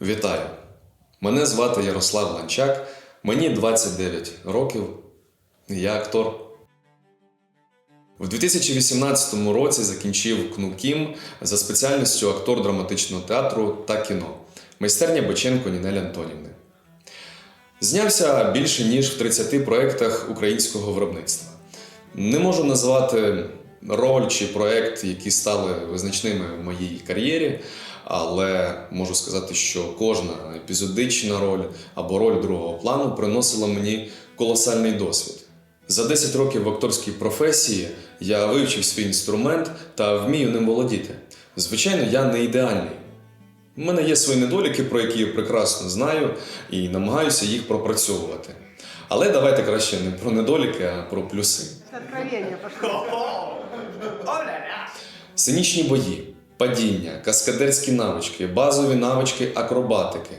Вітаю! Мене звати Ярослав Ланчак, мені 29 років, я актор. В 2018 році закінчив КНУ КІМ за спеціальністю актор драматичного театру та кіно майстерня Боченко Нінелі Антонівни. Знявся більше ніж в 30 проєктах українського виробництва. Не можу назвати роль чи проєкт, які стали визначними в моїй кар'єрі, але можу сказати, що кожна епізодична роль або роль другого плану приносила мені колосальний досвід. За 10 років в акторській професії я вивчив свій інструмент та вмію ним володіти. Звичайно, я не ідеальний. У мене є свої недоліки, про які я прекрасно знаю, і намагаюся їх пропрацьовувати. Але давайте краще не про недоліки, а про плюси. Откровение пошло. Сценічні бої, падіння, каскадерські навички, базові навички акробатики,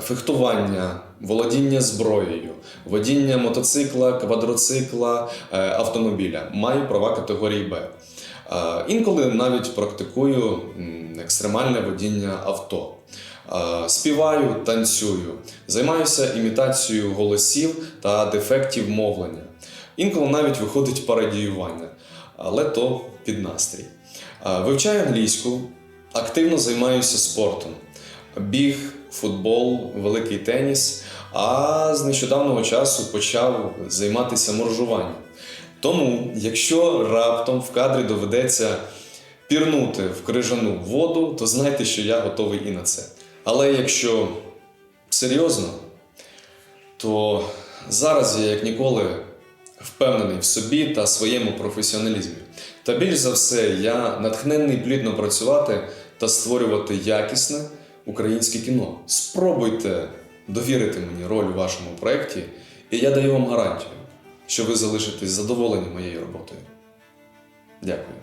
фехтування, володіння зброєю, водіння мотоцикла, квадроцикла, е, автомобіля. Маю права категорії Б. Е, Інколи навіть практикую екстремальне водіння авто. Е, Співаю, танцюю, займаюся імітацією голосів та дефектів мовлення. Інколи навіть виходить пародіювання, але то під настрій. Вивчаю англійську, активно займаюся спортом. Біг, футбол, великий теніс. А з нещодавнього часу почав займатися моржуванням. Тому, якщо раптом в кадрі доведеться пірнути в крижану воду, то знайте, що я готовий і на це. Але якщо серйозно, то зараз я як ніколи впевнений в собі та своєму професіоналізмі. Та більш за все, я натхнений плідно працювати та створювати якісне українське кіно. Спробуйте довірити мені роль у вашому проєкті, і я даю вам гарантію, що ви залишитесь задоволені моєю роботою. Дякую.